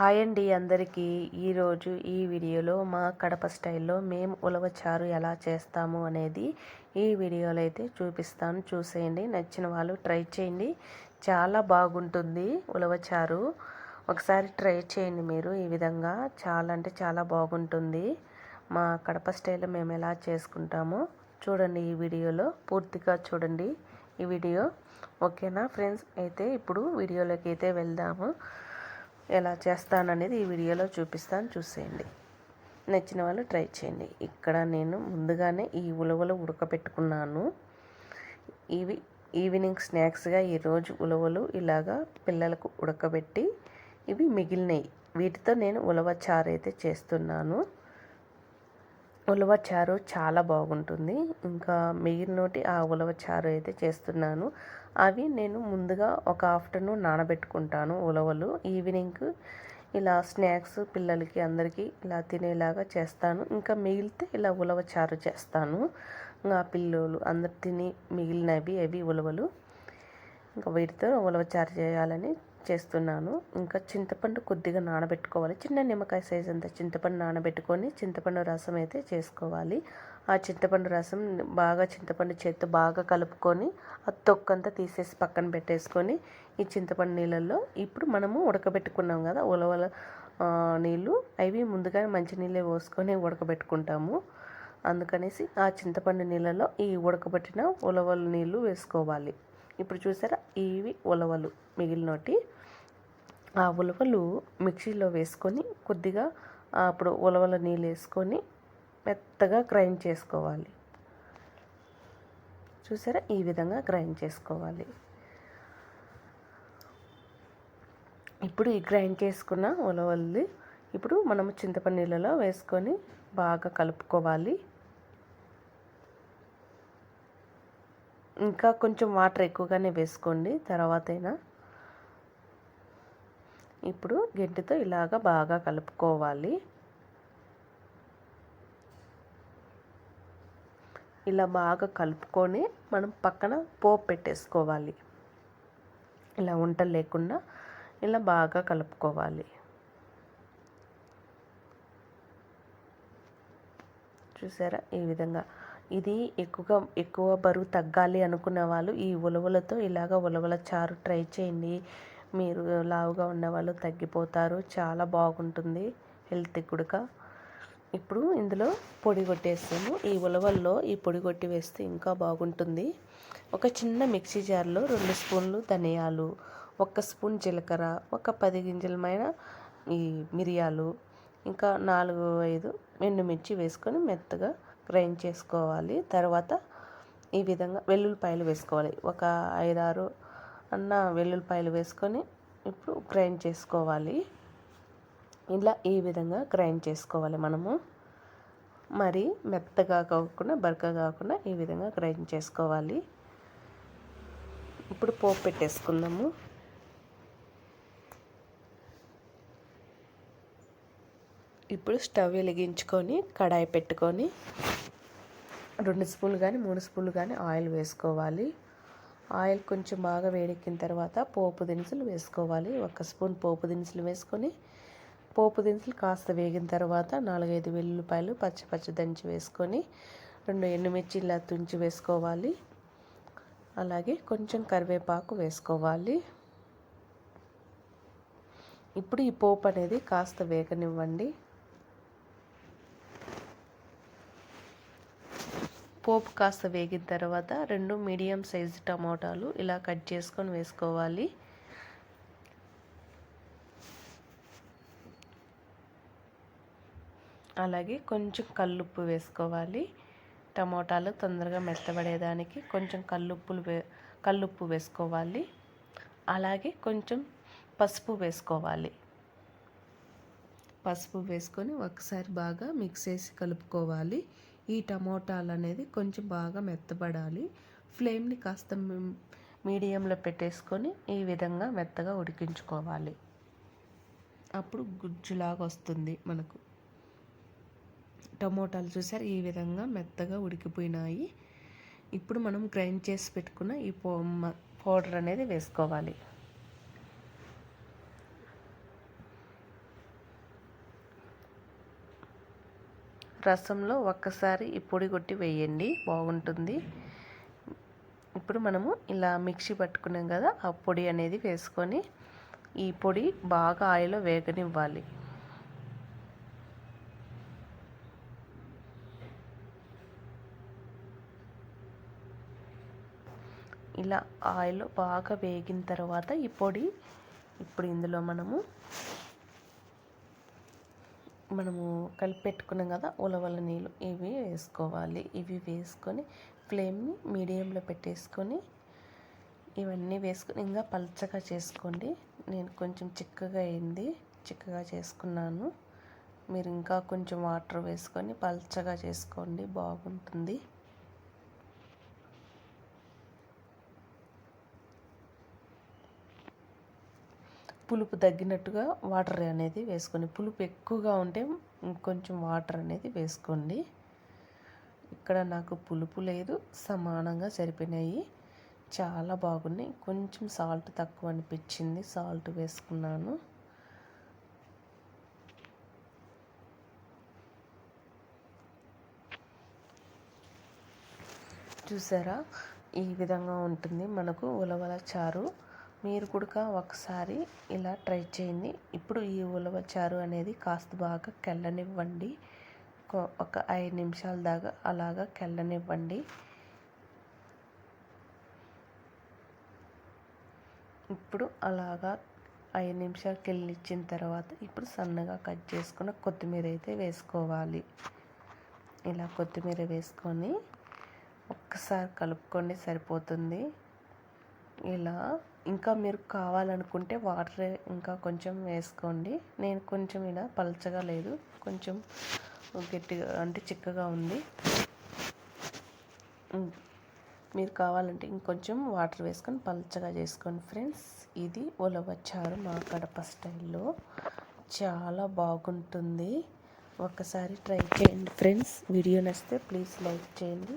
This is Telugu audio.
హాయ్ అండి అందరికీ. ఈరోజు ఈ వీడియోలో మా కడప స్టైల్లో మేము ఉలవచారు ఎలా చేస్తాము అనేది ఈ వీడియోలో అయితే చూపిస్తాను. చూసేయండి నచ్చిన వాళ్ళు ట్రై చేయండి. చాలా బాగుంటుంది ఉలవచారు ఒకసారి ట్రై చేయండి మీరు ఈ విధంగా. చాలా అంటే చాలా బాగుంటుంది. మా కడప స్టైల్లో మేము ఎలా చేసుకుంటామో చూడండి ఈ వీడియోలో. పూర్తిగా చూడండి ఈ వీడియో. ఓకేనా ఫ్రెండ్స్? అయితే ఇప్పుడు వీడియోలోకి అయితే వెళ్దాము. ఎలా చేస్తాననేది ఈ వీడియోలో చూపిస్తాను. చూసేయండి. నచ్చిన వాళ్ళు ట్రై చేయండి. ఇక్కడ నేను ముందుగానే ఈ ఉలవలు ఉడకపెట్టుకున్నాను. ఇవి ఈవినింగ్ స్నాక్స్గా ఈరోజు ఉలవలు ఇలాగా పిల్లలకు ఉడకబెట్టి ఇవి మిగిలినవి వీటితో నేను ఉలవ చారు అయితే చేస్తున్నాను. ఉలవ చారు చాలా బాగుంటుంది. ఇంకా మిగిలినోటి ఆ ఉలవ చారు అయితే చేస్తున్నాను. అవి నేను ముందుగా ఒక ఆఫ్టర్నూన్ నానబెట్టుకుంటాను ఉలవలు. ఈవినింగ్ ఇలా స్నాక్స్ పిల్లలకి అందరికీ ఇలా తినేలాగా చేస్తాను. ఇంకా మిగిలితే ఇలా ఉలవ చారు చేస్తాను. ఇంకా పిల్లలు అందరు తిని మిగిలినవి అవి ఉలవలు. ఇంకా వీటితో ఉలవ చారు చేయాలని చేస్తున్నాను. ఇంకా చింతపండు కొద్దిగా నానబెట్టుకోవాలి. చిన్న నిమ్మకాయ సైజ్ అంత చింతపండు నానబెట్టుకొని చింతపండు రసం అయితే చేసుకోవాలి. ఆ చింతపండు రసం బాగా చింతపండు చేత్తో బాగా కలుపుకొని ఆ తొక్కంతా తీసేసి పక్కన పెట్టేసుకొని ఈ చింతపండు నీళ్ళల్లో ఇప్పుడు మనము ఉడకబెట్టుకున్నాం కదా ఉలవల నీళ్ళు. అవి ముందుగానే మంచినీళ్ళే పోసుకొని ఉడకబెట్టుకుంటాము. అందుకనేసి ఆ చింతపండు నీళ్ళలో ఈ ఉడకబెట్టిన ఉలవల నీళ్ళు వేసుకోవాలి. ఇప్పుడు చూసారా? ఇవి ఉలవలు మిగిలినటి. ఆ ఉలవలు మిక్సీలో వేసుకొని కొద్దిగా అప్పుడు ఉలవల నీళ్ళు వేసుకొని మెత్తగా గ్రైండ్ చేసుకోవాలి. చూసారా? ఈ విధంగా గ్రైండ్ చేసుకోవాలి. ఇప్పుడు ఈ గ్రైండ్ చేసుకున్న ఉలవల్లి ఇప్పుడు మనము చింతపండు నీళ్ళలో వేసుకొని బాగా కలుపుకోవాలి. ఇంకా కొంచెం వాటర్ ఎక్కువగానే వేసుకోండి తర్వాత అయినా ఇప్పుడు గెంటితో ఇలాగ బాగా కలుపుకోవాలి. ఇలా బాగా కలుపుకొని మనం పక్కన పోపు పెట్టేసుకోవాలి. ఇలా వంటలు లేకుండా ఇలా బాగా కలుపుకోవాలి. చూసారా? ఈ విధంగా ఇది ఎక్కువగా ఎక్కువ బరువు తగ్గాలి అనుకున్న వాళ్ళు ఈ ఉలవలతో ఇలాగ ఉలవల చారు ట్రై చేయండి. మీరు లావుగా ఉన్నవాళ్ళు తగ్గిపోతారు. చాలా బాగుంటుంది హెల్త్ కూడా. ఇప్పుడు ఇందులో పొడి కొట్టేస్తాము. ఈ ఉలవల్లో ఈ పొడి కొట్టి వేస్తే ఇంకా బాగుంటుంది. ఒక చిన్న మిక్సీ జార్లో రెండు స్పూన్లు ధనియాలు ఒక స్పూన్ జీలకర్ర ఒక పది గింజలమైన ఈ మిరియాలు ఇంకా నాలుగు ఐదు ఎండుమిర్చి వేసుకొని మెత్తగా గ్రైండ్ చేసుకోవాలి. తర్వాత ఈ విధంగా వెల్లుల్లిపాయలు వేసుకోవాలి. ఒక ఐదారు అన్న వెల్లుల్లిపాయలు వేసుకొని ఇప్పుడు గ్రైండ్ చేసుకోవాలి. ఇలా ఈ విధంగా గ్రైండ్ చేసుకోవాలి మనము. మరి మెత్తగా కాకుండా బరక కాకుండా ఈ విధంగా గ్రైండ్ చేసుకోవాలి. ఇప్పుడు పోపు పెట్టేసుకుందాము. ఇప్పుడు స్టవ్ వెలిగించుకొని కడాయి పెట్టుకొని రెండు స్పూన్లు కానీ మూడు స్పూన్లు కానీ ఆయిల్ వేసుకోవాలి. ఆయిల్ కొంచెం బాగా వేడెక్కిన తర్వాత పోపు దినుసులు వేసుకోవాలి. ఒక స్పూన్ పోపు దినుసులు వేసుకొని పోపు దినుసులు కాస్త వేగిన తర్వాత నాలుగైదు వెల్లుల్లిపాయలు పచ్చి పచ్చి దంచి వేసుకొని రెండు ఎండుమిర్చి ఇలా తుంచి వేసుకోవాలి. అలాగే కొంచెం కరివేపాకు వేసుకోవాలి. ఇప్పుడు ఈ పోపు అనేది కాస్త వేగనివ్వండి. పోపు కాస్త వేగిన తర్వాత రెండు మీడియం సైజు టమాటాలు ఇలా కట్ చేసుకొని వేసుకోవాలి. అలాగే కొంచెం కల్లుప్పు వేసుకోవాలి. టమోటాలు తొందరగా మెత్తబడేదానికి కొంచెం కల్లుప్పులు వే కల్లుప్పు వేసుకోవాలి. అలాగే కొంచెం పసుపు వేసుకోవాలి. పసుపు వేసుకొని ఒకసారి బాగా మిక్స్ చేసి కలుపుకోవాలి. ఈ టమోటాలు అనేది కొంచెం బాగా మెత్తబడాలి. ఫ్లేమ్ని కాస్త మీడియంలో పెట్టేసుకొని ఈ విధంగా మెత్తగా ఉడికించుకోవాలి. అప్పుడు గుజ్జులాగా వస్తుంది మనకు. టమోటాలు చూసారు ఈ విధంగా మెత్తగా ఉడికిపోయినాయి. ఇప్పుడు మనం గ్రైండ్ చేసి పెట్టుకున్న ఈ పౌడర్ అనేది వేసుకోవాలి. రసంలో ఒక్కసారి ఈ పొడి కొట్టి వేయండి. బాగుంటుంది. ఇప్పుడు మనము ఇలా మిక్సీ పట్టుకున్నాం కదా ఆ పొడి అనేది వేసుకొని ఈ పొడి బాగా ఆయిల్లో వేగనివ్వాలి. ఇలా ఆయిల్ బాగా వేగిన తర్వాత ఈ పొడి ఇప్పుడు ఇందులో మనము మనము కలిపి పెట్టుకున్నాం కదా ఉలవల నీళ్ళు ఇవి వేసుకోవాలి. ఇవి వేసుకొని ఫ్లేమ్ని మీడియంలో పెట్టేసుకొని ఇవన్నీ వేసుకొని ఇంకా పల్చగా చేసుకోండి. నేను కొంచెం చిక్కగా అయింది చిక్కగా చేసుకున్నాను. మీరు ఇంకా కొంచెం వాటర్ వేసుకొని పల్చగా చేసుకోండి బాగుంటుంది. పులుపు తగ్గినట్టుగా వాటర్ అనేది వేసుకొని పులుపు ఎక్కువగా ఉంటే కొంచెం వాటర్ అనేది వేసుకోండి. ఇక్కడ నాకు పులుపు లేదు సమానంగా సరిపోయినాయి. చాలా బాగున్నాయి. కొంచెం సాల్ట్ తక్కువ అనిపించింది. సాల్ట్ వేసుకున్నాను. చూసారా? ఈ విధంగా ఉంటుంది మనకు ఉలవల చారు. మీరు కూడా ఒకసారి ఇలా ట్రై చేయండి. ఇప్పుడు ఈ ఉలవ చారు అనేది కాస్త బాగా కెళ్ళనివ్వండి. ఒక ఐదు నిమిషాల దాకా అలాగా కెళ్ళనివ్వండి. ఇప్పుడు అలాగా ఐదు నిమిషాలు కెళ్ళిచ్చిన తర్వాత ఇప్పుడు సన్నగా కట్ చేసుకున్న కొత్తిమీర అయితే వేసుకోవాలి. ఇలా కొత్తిమీర వేసుకొని ఒక్కసారి కలుపుకొని సరిపోతుంది. ఇలా ఇంకా మీరు కావాలనుకుంటే వాటర్ ఇంకా కొంచెం వేసుకోండి. నేను కొంచెం ఇలా పలచగా లేదు. కొంచెం గట్టిగా అంటే చిక్కగా ఉంది. మీరు కావాలంటే ఇంకొంచెం వాటర్ వేసుకొని పలచగా చేసుకోండి ఫ్రెండ్స్. ఇది ఉలవచారు మా కడప స్టైల్లో. చాలా బాగుంటుంది. ఒకసారి ట్రై చేయండి ఫ్రెండ్స్. వీడియో నచ్చితే ప్లీజ్ లైక్ చేయండి.